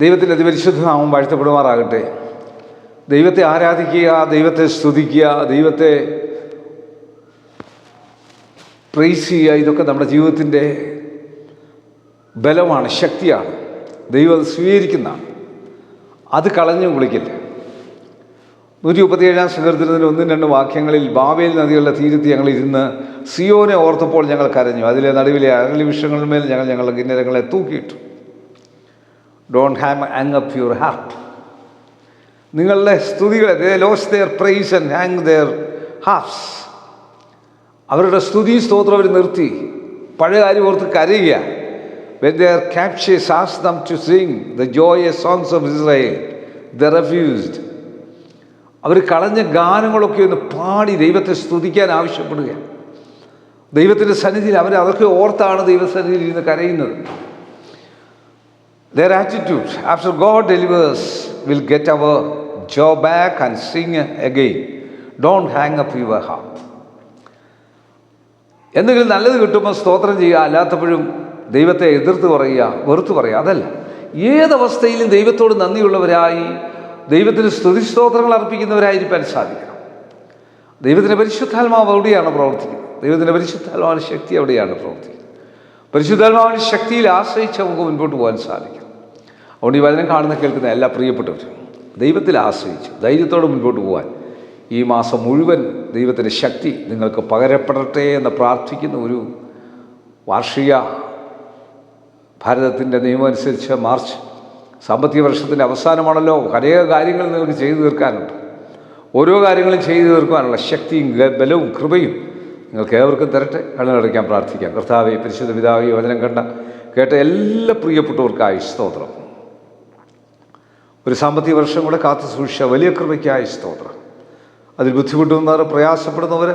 ദൈവത്തിന്റെ അതിപരിശുദ്ധ നാമം വാഴ്ത്തപ്പെടുമാറാകട്ടെ. ദൈവത്തെ ആരാധിക്കുക ദൈവത്തെ സ്തുതിക്കുക ദൈവത്തെ പ്രൈസ് ചെയ്യുക ഇതൊക്കെ നമ്മുടെ ജീവിതത്തിന്റെ ബലമാണ് ശക്തിയാണ്. ദൈവം സ്വീകരിക്കുന്നതാണ്. അത് കളഞ്ഞു കുളിക്കില്ല നൂറ്റി മുപ്പത്തിയേഴാം സങ്കീർത്തനത്തിന്റെ ഒന്നും രണ്ട് വാക്യങ്ങളിൽ ബാബേൽ നദികളുടെ തീരത്ത് ഞങ്ങൾ ഇരുന്ന് സിയോനെ ഓർത്തപ്പോൾ ഞങ്ങൾ കരഞ്ഞു. അതിലെ നടുവിലെ അരളി വിഷയങ്ങളിന്മേൽ ഞങ്ങൾ ഞങ്ങളുടെ കിന്നരങ്ങളെ തൂക്കിയിട്ടു. Don't have hang up your heart നിങ്ങളുടെ സ്തുതികളെ lose their praise and hang their hearts അവരുടെ സ്തുതി സ്തോത്രം അവർ നിർത്തി. പഴയ കാര്യം ഓർത്ത് കരയുക. When their captors as them to sing the joy songs of Israel the refused അവർ കളഞ്ഞ ഗാനങ്ങളൊക്കെ ഒന്ന് പാടി ദൈവത്തെ സ്തുതിക്കാൻ ആവശ്യപ്പെടുക. ദൈവത്തിന്റെ സന്നിധിയിൽ അവർ അതൊക്കെ ഓർത്താണ് ദൈവസന്നിധിയിൽ ഇരുന്ന് കരയുന്നത്. Their attitude after God delivers will get our jaw back and sing again. Don't hang up your heart. എന്തെങ്കിലും നല്ലത് കിട്ടുമ്പോൾ സ്തോത്രം ചെയ്യുക. അല്ലാത്തപ്പോഴും ദൈവത്തെ എതിർത്ത് പറയുക വെറുത്ത് പറയുക. അതല്ല. ഏതവസ്ഥയിലും ദൈവത്തോട് നന്ദിയുള്ളവരായി ദൈവത്തിന് സ്തുതി സ്തോത്രങ്ങൾ അർപ്പിക്കുന്നവരായിരിക്കാൻ സാധിക്കണം. ദൈവത്തിന്റെ പരിശുദ്ധാത്മാവ് അവിടെയാണ് പ്രവർത്തിക്കുന്നത്. ദൈവത്തിന്റെ പരിശുദ്ധാത്മാവിന്റെ ശക്തി അവിടെയാണ് പ്രവർത്തിക്കുന്നത്. പരിശുദ്ധാത്മാവിന്റെ ശക്തിയിൽ ആശ്രയിച്ച് നമുക്ക് മുൻപോട്ട് പോകാൻ സാധിക്കും. അതുകൊണ്ട് ഈ വചനം കാണുന്ന കേൾക്കുന്ന എല്ലാ പ്രിയപ്പെട്ടവർ ദൈവത്തിൽ ആശ്രയിച്ച് ധൈര്യത്തോടെ മുൻപോട്ട് പോകാൻ ഈ മാസം മുഴുവൻ ദൈവത്തിന്റെ ശക്തി നിങ്ങൾക്ക് പകരപ്പെടട്ടെ എന്ന് പ്രാർത്ഥിക്കുന്ന ഒരു വാർഷിക ഭാരതത്തിന്റെ നിയമം അനുസരിച്ച് മാർച്ച് സാമ്പത്തിക വർഷത്തിന്റെ അവസാനമാണല്ലോ. അനേക കാര്യങ്ങൾ നിങ്ങൾക്ക് ചെയ്തു തീർക്കാനുണ്ട്. ഓരോ കാര്യങ്ങളും ചെയ്തു തീർക്കുവാനുള്ള ശക്തിയും ബലവും കൃപയും നിങ്ങൾക്ക് ഏവർക്കും തരട്ടെ കണ്ണടയ്ക്കാൻ പ്രാർത്ഥിക്കാം. കർത്താവെ പരിശുദ്ധ പിതാവെ വചനം കണ്ട കേട്ട എല്ലാ പ്രിയപ്പെട്ടവർക്കായി സ്തോത്രം. ഒരു സാമ്പത്തിക വർഷം കൂടെ കാത്തു സൂക്ഷിച്ച വലിയ കൃപയ്ക്കായ സ്തോത്രം. അതിൽ ബുദ്ധിമുട്ടുന്നവർ പ്രയാസപ്പെടുന്നവർ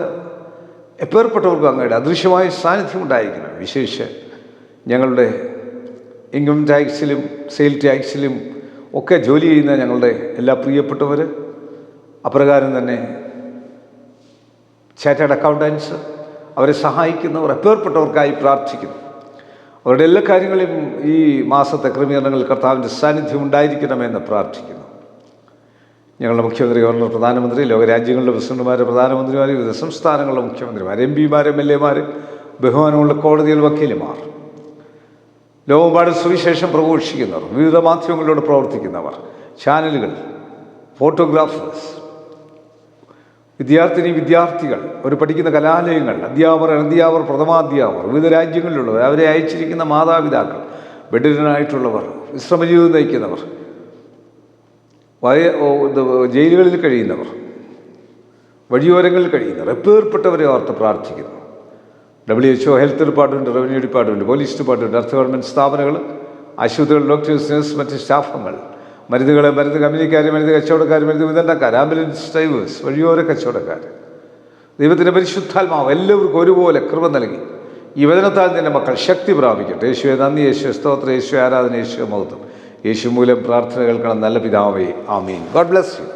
എപ്പേർപ്പെട്ടവർക്കും അങ്ങയുടെ അദൃശ്യമായ സാന്നിധ്യം ഉണ്ടായിരിക്കണം. വിശേഷിച്ച് ഞങ്ങളുടെ ഇൻകം ടാക്സിലും സെയിൽ ടാക്സിലും ഒക്കെ ജോലി ചെയ്യുന്ന ഞങ്ങളുടെ എല്ലാ പ്രിയപ്പെട്ടവർ അപ്രകാരം തന്നെ ചാറ്റേഡ് അക്കൗണ്ടൻസ് അവരെ സഹായിക്കുന്നവർ എപ്പേർപ്പെട്ടവർക്കായി പ്രാർത്ഥിക്കുന്നു. അവരുടെ എല്ലാ കാര്യങ്ങളെയും ഈ മാസത്തെ ക്രമീകരണങ്ങളിൽ കർത്താവിന്റെ സാന്നിധ്യം ഉണ്ടായിരിക്കണമെന്ന് പ്രാർത്ഥിക്കുന്നു. ഞങ്ങളുടെ മുഖ്യമന്ത്രി ഗവർണർ പ്രധാനമന്ത്രി ലോകരാജ്യങ്ങളുടെ പ്രസിഡന്റുമാർ പ്രധാനമന്ത്രിമാർ വിവിധ സംസ്ഥാനങ്ങളുടെ മുഖ്യമന്ത്രിമാർ എം പിമാർ എം എൽ എമാർ ബഹുമാനമുള്ള കോടതിയിൽ വക്കീലുമാർ ലോകമ്പാട് സുവിശേഷം പ്രഘോഷിക്കുന്നവർ വിവിധ മാധ്യമങ്ങളിലൂടെ പ്രവർത്തിക്കുന്നവർ ചാനലുകൾ ഫോട്ടോഗ്രാഫേഴ്സ് വിദ്യാർത്ഥിനി വിദ്യാർത്ഥികൾ അവർ പഠിക്കുന്ന കലാലയങ്ങൾ അധ്യാപകർ അനധ്യാപകർ പ്രഥമാധ്യാപകർ വിവിധ രാജ്യങ്ങളിലുള്ളവർ അവരെ അയച്ചിരിക്കുന്ന മാതാപിതാക്കൾ ബെഡിനായിട്ടുള്ളവർ വിശ്രമജീവിതം നയിക്കുന്നവർ വയ ജയിലുകളിൽ കഴിയുന്നവർ വഴിയോരങ്ങളിൽ കഴിയുന്നവർ എപ്പേർപ്പെട്ടവരെ ഓർത്ത് പ്രാർത്ഥിക്കുന്നു. W H O health department revenue department police department അർദ്ധ ഗവൺമെന്റ് സ്ഥാപനങ്ങൾ ആശുപത്രികൾ ഡോക്ടേഴ്സ് നേഴ്സ് മറ്റ് സ്റ്റാഫുകൾ മരുന്നുകൾ മരുന്ന് കമ്പനിക്കാർ മരുന്ന് കച്ചവടക്കാർ മരുന്ന് വിതരണക്കാർ ആംബുലൻസ് ഡ്രൈവേഴ്സ് വഴിയോര കച്ചവടക്കാർ ദൈവത്തിന്റെ പരിശുദ്ധാത്മാവ് എല്ലാവർക്കും ഒരുപോലെ കൃപ നൽകി. ഈ വചനത്താൽ നിന്റെ മക്കൾ ശക്തി പ്രാപിക്കട്ടെ. യേശുവെ നന്ദി യേശു സ്തോത്ര. യേശു ആരാധന യേശു മഹത്വം. യേശു മൂലം പ്രാർത്ഥന കേൾക്കണം. നല്ല പിതാവേ ആമീൻ. God bless you.